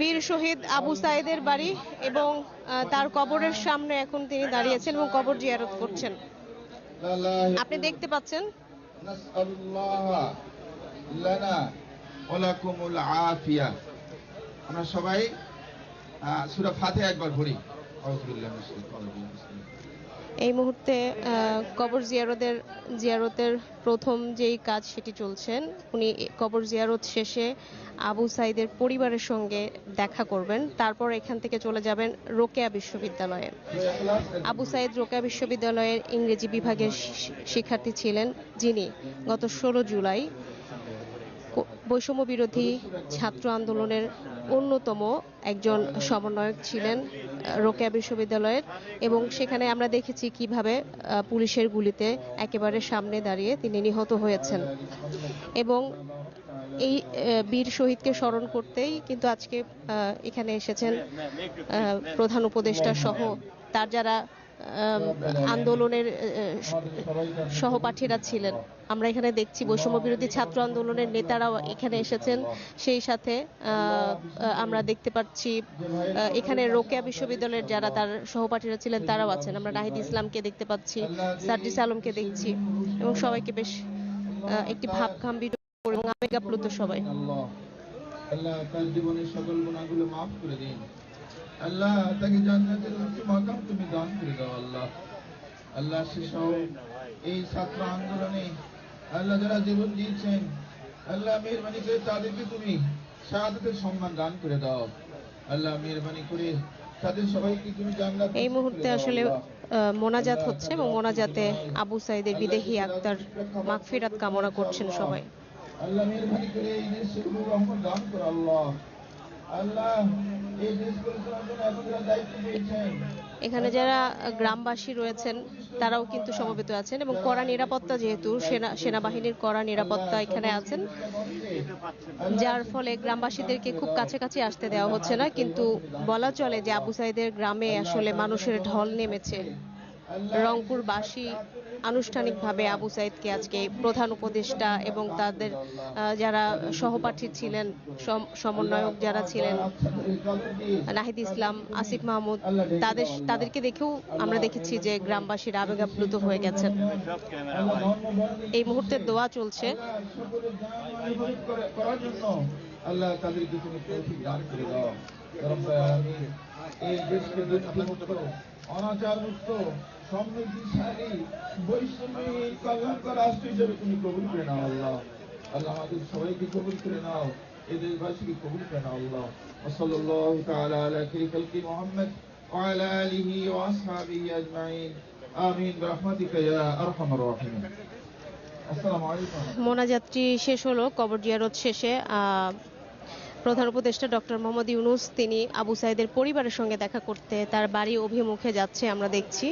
বীর শহীদ আবু সাইদের বাড়ি এবং তার কবরের সামনে এখন তিনি দাঁড়িয়েছেন এবং কবর জিয়ারত করছেন। আপনি দেখতে পাচ্ছেন? আমরা সবাই সুরা ফাতে একবার পড়ি। এই মুহূর্তে কবর জিয়ারতের জিয়ারতের প্রথম যেই কাজ সেটি চলছেন, উনি কবর জিয়ারত শেষে আবু সাইদের পরিবারের সঙ্গে দেখা করবেন। তারপর এখান থেকে চলে যাবেন রোকেয়া বিশ্ববিদ্যালয়ে। আবু সাইদ রোকেয়া বিশ্ববিদ্যালয়ের ইংরেজি বিভাগের শিক্ষার্থী ছিলেন যিনি গত ষোলো জুলাই বৈষম্য বিরোধী ছাত্র আন্দোলনের অন্যতম একজন সমন্বয়ক ছিলেন। রোকেয়া বিশ্ববিদ্যালয়ের এবং সেখানে আমরা দেখেছি কীভাবে পুলিশের গুলিতে একেবারে সামনে দাঁড়িয়ে তিনি নিহত হয়েছেন। এবং এই বীর শহীদকে স্মরণ করতেই কিন্তু আজকে এখানে এসেছেন প্রধান উপদেষ্টা সহ তার যারা আন্দোলনের সহপাঠীরা ছিলেন। আমরা এখানে দেখছি বৈষম্য বিরোধী ছাত্র আন্দোলনের নেতারাও এখানে এসেছেন। সেই সাথে আমরা দেখতে পাচ্ছি এখানে রোকেয়া বিশ্ববিদ্যালয়ের যারা তার সহপাঠীরা ছিলেন, তারাও আছেন। আমরা নাহিদ ইসলামকে দেখতে পাচ্ছি, সার্জিস আলমকে দেখছি এবং সবাইকে বেশ একটি ভাব গাম্ভীর্য এবং আবেগাপ্লুত সবাই। জীবনের সকল গুনাহগুলো মাফ করে দিন। আল্লাহ তাকে জান্নাতের মাকাম তুমি দান আল্লাহ সেসব এই ছাত্র আন্দোলনে আল্লাহ যারা জীবন দিয়েছেন আল্লাহ মেহরবানি করে তাদেরকে তুমি শাহাদাতের সম্মান দান করে দাও। আল্লাহ মেহরবানি করে এই মুহূর্তে আসলে মোনাজাত হচ্ছে এবং মোনাজাতে আবু সাইদের বিদেহী আক্তার মাগফিরাত কামনা করছেন সবাই। আল্লাহ মেহরবানি করে এই দেশের রহমত দান করো আল্লাহ। আল্লাহ এখানে যারা গ্রামবাসী রয়েছেন, তারাও কিন্তু সমবেত আছেন এবং কড়া নিরাপত্তা যেহেতু, সেনা, সেনাবাহিনীর কড়া নিরাপত্তা এখানে আছেন। যার ফলে গ্রামবাসীদেরকে খুব কাছাকাছি আসতে দেওয়া হচ্ছে না, কিন্তু বলা চলে যে আবু সাইদের গ্রামে আসলে মানুষের ঢল নেমেছে। রংপুরবাসী আনুষ্ঠানিকভাবে আবু সাইদকে আজকে প্রধান উপদেষ্টা এবং তাদের যারা সহপাঠী ছিলেন, সম- সমন্বয়ক যারা ছিলেন, নাহিদ ইসলাম, আসিফ মাহমুদ, তাদের, তাদেরকে দেখেও আমরা দেখেছি যে গ্রামবাসীর আবেগাপ্লুত হয়ে গেছেন। এই মুহূর্তে দোয়া চলছে। আল্লাহ তাদেরকে তুমি তৌফিক দান করে দাও রব্বুল আলামিন এই দেশকে দুর্নীতিমুক্ত অনাচার মুক্ত সমৃদ্ধিশালী বৈষম্যহীন কল্যাণকর রাষ্ট্র হিসেবে তুমি কবুল করে নাও আল্লাহ আল্লাহ আমাদের সবাইকে কবুল করে নাও এই দেশবাসীকে কবুল করে নাও আল্লাহ وصلى الله تعالى على خير خلق محمد وعلى آله وأصحابه أجمعين آمين برحمتك يا أرحم الراحمين السلام عليكم মোনাজাতটি শেষ হলো কবর জিয়ারত শেষে আহ, প্রধান উপদেষ্টা ডক্টর মোহাম্মদ ইউনুস, তিনি আবু সাইদের পরিবারের সঙ্গে দেখা করতে তার বাড়ি অভিমুখে যাচ্ছে, আমরা দেখছি।